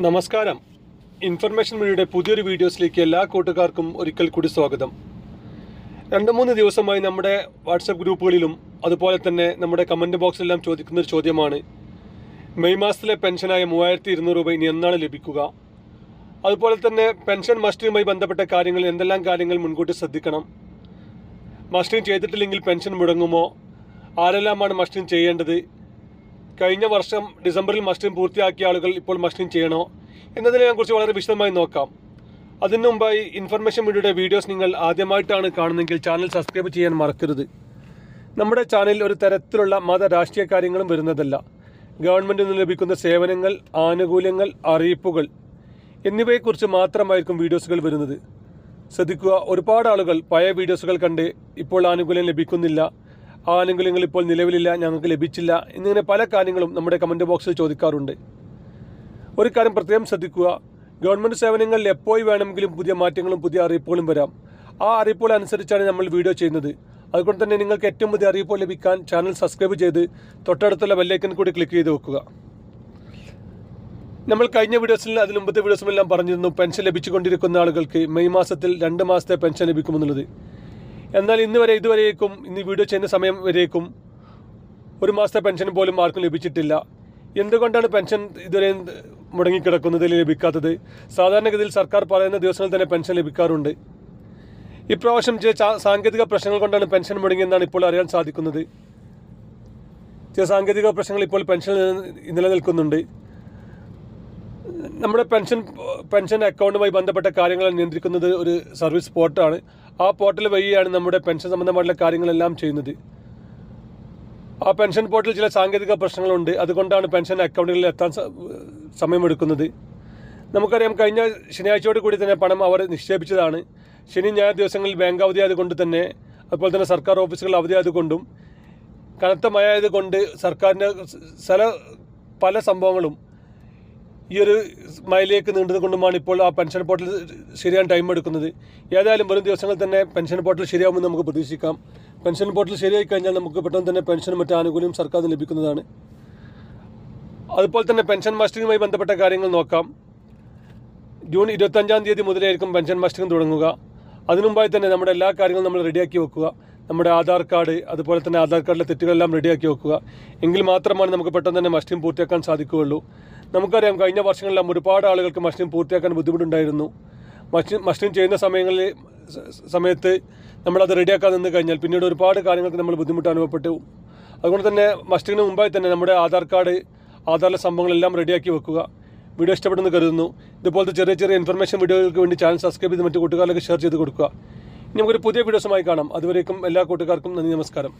നമസ്കാരം. ഇൻഫർമേഷൻ മീഡിയയുടെ പുതിയൊരു വീഡിയോസിലേക്ക് എല്ലാ കൂട്ടുകാർക്കും ഒരിക്കൽ കൂടി സ്വാഗതം. രണ്ട് മൂന്ന് ദിവസമായി നമ്മുടെ വാട്സപ്പ് ഗ്രൂപ്പുകളിലും അതുപോലെ തന്നെ നമ്മുടെ കമന്റ് ബോക്സിലെല്ലാം ചോദിക്കുന്ന ഒരു ചോദ്യമാണ്. മെയ് മാസത്തിലെ പെൻഷനായ മൂവായിരത്തി ഇരുന്നൂറ് രൂപ ഇനി എന്നാണ് ലഭിക്കുക? അതുപോലെ തന്നെ പെൻഷൻ മസ്റ്റിയുമായി ബന്ധപ്പെട്ട കാര്യങ്ങൾ എന്തെല്ലാം കാര്യങ്ങൾ മുൻകൂട്ടി ശ്രദ്ധിക്കണം? മസ്റ്റിയും ചെയ്തിട്ടില്ലെങ്കിൽ പെൻഷൻ മുടങ്ങുമോ? ആരെല്ലാമാണ് മസ്റ്റിയും ചെയ്യേണ്ടത്? കഴിഞ്ഞ വർഷം ഡിസംബറിൽ മസ്റ്റിൻ പൂർത്തിയാക്കിയ ആളുകൾ ഇപ്പോൾ മസ്റ്റിൻ ചെയ്യണോ എന്നതിനെ കുറിച്ച് വളരെ വിശദമായി നോക്കാം. അതിനു മുമ്പായി ഇൻഫർമേഷൻ വീഡിയോയുടെ വീഡിയോസ് നിങ്ങൾ ആദ്യമായിട്ടാണ് കാണുന്നതെങ്കിൽ ചാനൽ സബ്സ്ക്രൈബ് ചെയ്യാൻ മറക്കരുത്. നമ്മുടെ ചാനലിൽ ഒരു തരത്തിലുള്ള മത രാഷ്ട്രീയ കാര്യങ്ങളും വരുന്നതല്ല. ഗവൺമെന്റിൽ നിന്ന് ലഭിക്കുന്ന സേവനങ്ങൾ ആനുകൂല്യങ്ങൾ അറിയിപ്പുകൾ എന്നിവയെക്കുറിച്ച് മാത്രമായിരിക്കും വീഡിയോസുകൾ വരുന്നത്. ശ്രദ്ധിക്കുക ഒരുപാട് ആളുകൾ പഴയ വീഡിയോസുകൾ കണ്ട് ഇപ്പോൾ ആനുകൂല്യം ലഭിക്കുന്നില്ല. ആ ആനുകൂല്യങ്ങൾ ഇപ്പോൾ നിലവിലില്ല ഞങ്ങൾക്ക് ലഭിച്ചില്ല എന്നിങ്ങനെ പല കാര്യങ്ങളും നമ്മുടെ കമന്റ് ബോക്സിൽ ചോദിക്കാറുണ്ട്. ഒരു കാര്യം പ്രത്യേകം ശ്രദ്ധിക്കുക ഗവൺമെന്റ് സേവനങ്ങളിൽ എപ്പോൾ വേണമെങ്കിലും പുതിയ മാറ്റങ്ങളും പുതിയ അറിയിപ്പുകളും വരാം. ആ അറിയിപ്പുകൾ അനുസരിച്ചാണ് നമ്മൾ വീഡിയോ ചെയ്യുന്നത്. അതുകൊണ്ട് തന്നെ നിങ്ങൾക്ക് ഏറ്റവും പുതിയ അറിയിപ്പ് ലഭിക്കാൻ ചാനൽ സബ്സ്ക്രൈബ് ചെയ്ത് തൊട്ടടുത്തുള്ള ബെല്ലൈക്കൻ കൂടി ക്ലിക്ക് ചെയ്ത് വെക്കുക. നമ്മൾ കഴിഞ്ഞ വീഡിയോസിൽ അതിന് മുമ്പത്തെ വീഡിയോസിലെല്ലാം പറഞ്ഞിരുന്നു പെൻഷൻ ലഭിച്ചുകൊണ്ടിരിക്കുന്ന ആളുകൾക്ക് മെയ് മാസത്തിൽ രണ്ട് മാസത്തെ പെൻഷൻ ലഭിക്കുമെന്നുള്ളത്. എന്നാൽ ഇന്ന് വരെ ഇതുവരേക്കും ഇന്ന് വീഡിയോ ചെയ്യുന്ന സമയം വരേക്കും ഒരു മാസത്തെ പെൻഷൻ പോലും ആർക്കും ലഭിച്ചിട്ടില്ല. എന്തുകൊണ്ടാണ് പെൻഷൻ ഇതുവരെ മുടങ്ങിക്കിടക്കുന്നത് ലഭിക്കാത്തത്? സാധാരണഗതിയിൽ സർക്കാർ പറയുന്ന ദിവസങ്ങളിൽ തന്നെ പെൻഷൻ ലഭിക്കാറുണ്ട്. ഇപ്രാവശ്യം ചില സാങ്കേതിക പ്രശ്നങ്ങൾ കൊണ്ടാണ് പെൻഷൻ മുടങ്ങിയെന്നാണ് ഇപ്പോൾ അറിയാൻ സാധിക്കുന്നത്. ചില സാങ്കേതിക പ്രശ്നങ്ങൾ ഇപ്പോൾ പെൻഷൻ നിലനിൽക്കുന്നുണ്ട്. നമ്മുടെ പെൻഷൻ പെൻഷൻ അക്കൗണ്ടുമായി ബന്ധപ്പെട്ട കാര്യങ്ങൾ നിയന്ത്രിക്കുന്നത് ഒരു സർവീസ് പോർട്ടാണ് ആ പോർട്ടൽ വഴിയാണ് നമ്മുടെ പെൻഷൻ സംബന്ധമായിട്ടുള്ള കാര്യങ്ങളെല്ലാം ചെയ്യുന്നത്. ആ പെൻഷൻ പോർട്ടലിൽ ചില സാങ്കേതിക പ്രശ്നങ്ങളുണ്ട്. അതുകൊണ്ടാണ് പെൻഷൻ അക്കൗണ്ടുകളിൽ എത്താൻ സമയമെടുക്കുന്നത്. നമുക്കറിയാം കഴിഞ്ഞ ശനിയാഴ്ചയോട് കൂടി തന്നെ പണം അവർ നിക്ഷേപിച്ചതാണ്. ശനി ഞായർ ദിവസങ്ങളിൽ ബാങ്ക് അവധി ആയതുകൊണ്ട് തന്നെ അതുപോലെ തന്നെ സർക്കാർ ഓഫീസുകൾ അവധി ആയതുകൊണ്ടും കനത്ത മഴ ആയതുകൊണ്ട് സർക്കാരിന്റെ സ്ഥല പല സംഭവങ്ങളും ഈ ഒരു മൈലേക്ക് നീണ്ടത് കൊണ്ടുമാണ് ഇപ്പോൾ ആ പെൻഷൻ പോർട്ടൽ ശരിയാൻ ടൈം എടുക്കുന്നത്. ഏതായാലും വരും ദിവസങ്ങളിൽ തന്നെ പെൻഷൻ പോർട്ടൽ ശരിയാവുമെന്ന് നമുക്ക് പ്രതീക്ഷിക്കാം. പെൻഷൻ പോർട്ടൽ ശരിയായി കഴിഞ്ഞാൽ നമുക്ക് പെട്ടെന്ന് തന്നെ പെൻഷനും മറ്റു ആനുകൂല്യം സർക്കാരിന് ലഭിക്കുന്നതാണ്. അതുപോലെ തന്നെ പെൻഷൻ മാസ്റ്ററിങ്ങുമായി ബന്ധപ്പെട്ട കാര്യങ്ങൾ നോക്കാം. ജൂൺ ഇരുപത്തഞ്ചാം തീയതി മുതലായിരിക്കും പെൻഷൻ മാസ്റ്ററിങ് തുടങ്ങുക. അതിനു മുമ്പായി തന്നെ നമ്മുടെ എല്ലാ കാര്യങ്ങളും നമ്മൾ റെഡിയാക്കി വെക്കുക. നമ്മുടെ ആധാർ കാർഡ് അതുപോലെ തന്നെ ആധാർ കാർഡിലെ തെറ്റുകളെല്ലാം റെഡിയാക്കി വെക്കുക. എങ്കിൽ മാത്രമാണ് നമുക്ക് പെട്ടെന്ന് തന്നെ മസ്റ്റിംഗ് പൂർത്തിയാക്കാൻ സാധിക്കുകയുള്ളൂ. നമുക്കറിയാം കഴിഞ്ഞ വർഷങ്ങളിലും ഒരുപാട് ആളുകൾക്ക് മസ്റ്റിംഗ് പൂർത്തിയാക്കാൻ ബുദ്ധിമുട്ടുണ്ടായിരുന്നു. മസ്റ്റിംഗ് മസ്റ്റിംഗ് ചെയ്യുന്ന സമയങ്ങളിൽ സമയത്ത് നമ്മളത് റെഡിയാക്കാൻ നിന്ന് കഴിഞ്ഞാൽ പിന്നീട് ഒരുപാട് കാര്യങ്ങൾക്ക് നമ്മൾ ബുദ്ധിമുട്ട് അനുഭവപ്പെട്ടു. അതുകൊണ്ട് തന്നെ മസ്റ്റിങ്ങിന് മുമ്പായി തന്നെ നമ്മുടെ ആധാർ കാർഡ് ആധാറിലെ സംഭവങ്ങളെല്ലാം റെഡിയാക്കി വെക്കുക. വീഡിയോ ഇഷ്ടപ്പെടുന്നു കരുതുന്നു. ഇതുപോലത്തെ ചെറിയ ചെറിയ ഇൻഫർമേഷൻ വീഡിയോകൾക്ക് വേണ്ടി ചാനൽ സബ്സ്ക്രൈബ് ചെയ്ത് മറ്റു കൂട്ടുകാരിലേക്ക് ഷെയർ ചെയ്ത് കൊടുക്കുക. ഇനി നമുക്കൊരു പുതിയ വീഡിയോസുമായി കാണാം. അതുവരേക്കും എല്ലാ കൂട്ടുകാർക്കും നന്ദി നമസ്കാരം.